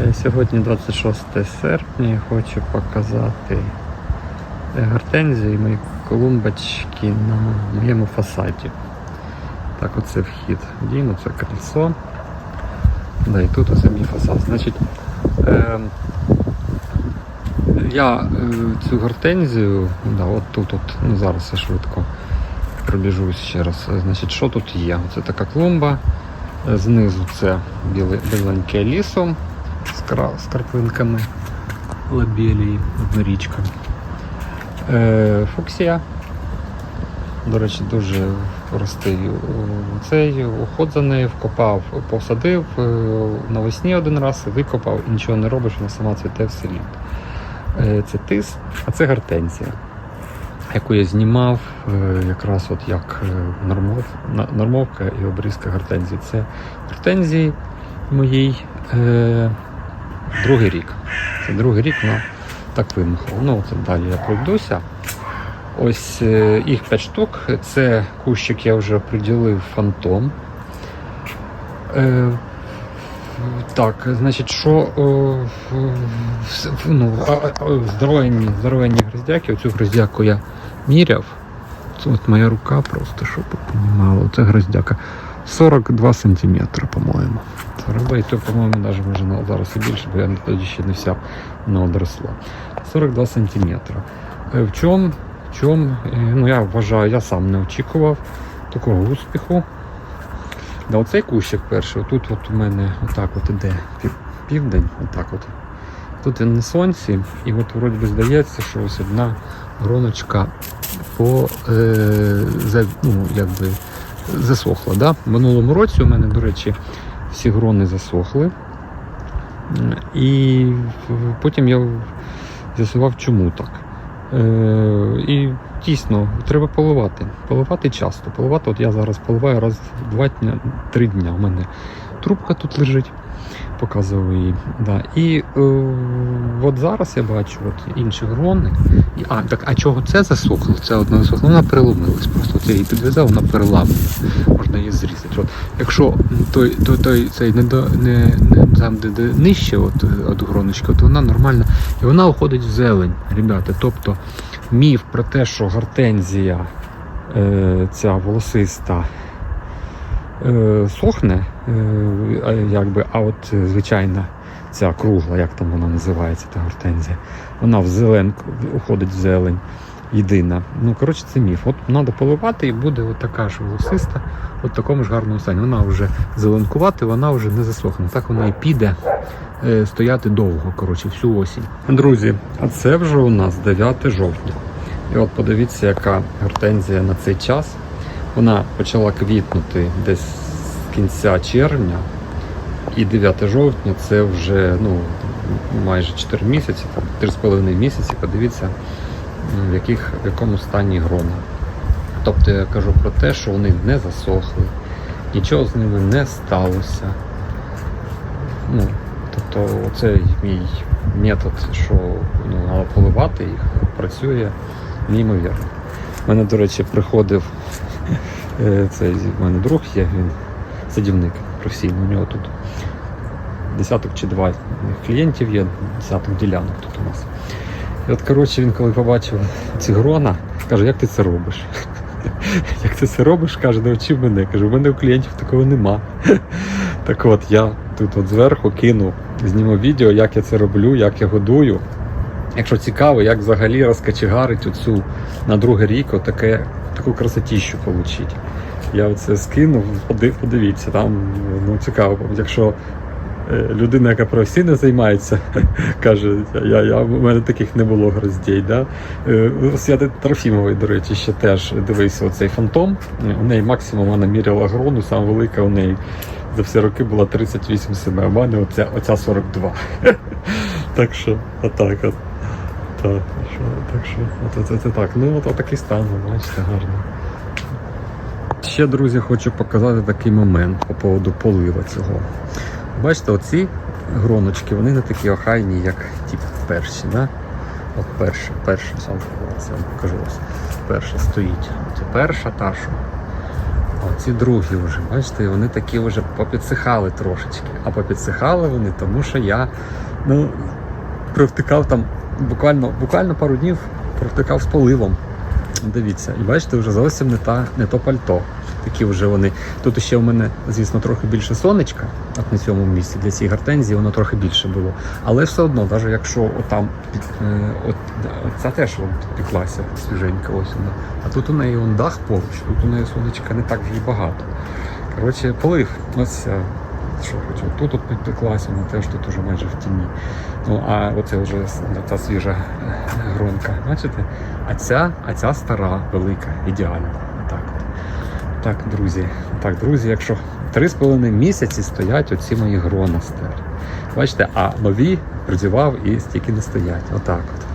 Е, Сьогодні 26 серпня хочу показати е, гортензії, мої колумбочки на моєму фасаді. Так, оце вхід в дім, це крильцо. Да, і тут оце мій фасад. Значить, е, я е, цю гортензію, да, от тут, от, ну зараз я швидко пробіжусь ще раз. Значить, що тут є? Це така клумба. Е, Знизу це біле, біленьке лісом з, кра- карпинками лабелії, однорічка. Е, фуксія. До речі, дуже простий е, цей уход за нею вкопав, посадив е, навесні один раз, викопав і нічого не робиш, вона сама цвіте все літо. Е, Це тис, а це гортензія, яку я знімав якраз от як нормов, нормовка і обрізка гортензії. Це гортензії моїй другий рік. Це другий рік вона так вимахала. Ну, от далі я пройдуся. Ось е, їх 5 штук. Це кущик я вже приділив фантом. Е, так, значить, що в- ну, здоровенні, здоровенні гроздяки, оцю гроздяку я міряв. Це от моя рука просто, щоб ви понімали. Це гроздяка. 42 сантиметри, по-моєму. Риба, то, по-моєму, навіть може зараз і більше, бо я тоді ще не вся не одросла. 42 сантиметри. Е, В чому, в чому, е, ну я вважаю, я сам не очікував такого успіху. Да, оцей кущик перший, тут от у мене отак от іде південь, отак от. Тут він на сонці, і от вроді би здається, що ось одна гроночка по, е, за, ну, якби, засохла. Да? В минулому році у мене, до речі, всі грони засохли. І потім я з'ясував, чому так. Е, і дійсно треба поливати. Поливати часто. Поливати, от я зараз поливаю раз в два дня, три дня. У мене трубка тут лежить, показував її. Да. І е, от зараз я бачу от інші грони. А, так, а чого це засохло? Це одна засохла. Вона переломилась просто. От її підв'язав, вона переламана. Можна її зрізати. От, якщо той, той, той цей не, до, не, не там, де, де нижче от, от гроночка, то вона нормальна. І вона уходить в зелень, ребята. Тобто міф про те, що гортензія е, ця волосиста е, сохне, е, якби, а от е, звичайна ця кругла, як там вона називається, та гортензія, вона в зелень, уходить в зелень. Єдина. Ну, коротше, це міф. От треба поливати і буде така ж волосиста, от такому ж гарному стані. Вона вже зеленкувати, вона вже не засохне. Так вона і піде е, стояти довго, коротше, всю осінь. Друзі, а це вже у нас 9 жовтня. І от подивіться, яка гортензія на цей час. Вона почала квітнути десь з кінця червня. І 9 жовтня це вже ну, майже 4 місяці, 3,5 місяці. Подивіться, в, яких, в якому стані грона. Тобто я кажу про те, що вони не засохли, нічого з ними не сталося. Ну, тобто цей мій метод, що ну, треба поливати їх, працює неймовірно. У мене, до речі, приходив е, цей в мене друг є, він садівник професійний, у нього тут десяток чи два клієнтів є, десяток ділянок тут у нас. І от, коротше, він коли побачив ці грона, каже, як ти це робиш? Як ти це робиш? Каже, навчив мене. Каже, у мене у клієнтів такого нема. Так от я тут от зверху кину, зніму відео, як я це роблю, як я годую. Якщо цікаво, як взагалі розкачегарить оцю на другий рік отаке, таку красотіщу отримати. Я оце скинув, поди- подивіться, там ну, цікаво, якщо е, людина, яка професійно займається, каже, я, я, у мене таких не було гроздей. Да? Е, Свята Трофімової, до речі, ще теж дивився оцей фантом. У неї максимум вона міряла грону, саме велика у неї за всі роки була 38 себе, а в мене оця, оця 42. так що, отак от. Так, що, так що, от, це, це так. Ну, от, от такий стан, бачите, гарно. Ще, друзі, хочу показати такий момент по поводу полива цього. Бачите, оці гроночки, вони не такі охайні, як ті перші. Да? От перша, перша, сам я вам покажу ось. Перша стоїть. Це перша та, що А ці другі вже, бачите, вони такі вже попідсихали трошечки. А попідсихали вони, тому що я ну, провтикав там буквально, буквально пару днів провтикав з поливом. Дивіться, і бачите, вже зовсім не, та, не то пальто. Такі вже вони. Тут ще у мене, звісно, трохи більше сонечка, от на цьому місці для цієї гортензії воно трохи більше було. Але все одно, навіть якщо отам під, е, от, ця теж вон підпеклася свіженька, ось вона. А тут у неї он дах поруч, тут у неї сонечка не так вже багато. Коротше, полив. Ось е, що хочу. Тут тут підпеклася, вона теж тут уже майже в тіні. Ну, а оце вже с- та свіжа е, гронка. Бачите? А ця, а ця стара, велика, ідеальна. Так, от. так, друзі. Так, друзі, якщо три з половиною місяці стоять оці мої грона старі. Бачите, а нові придівав і стільки не стоять. Отак от.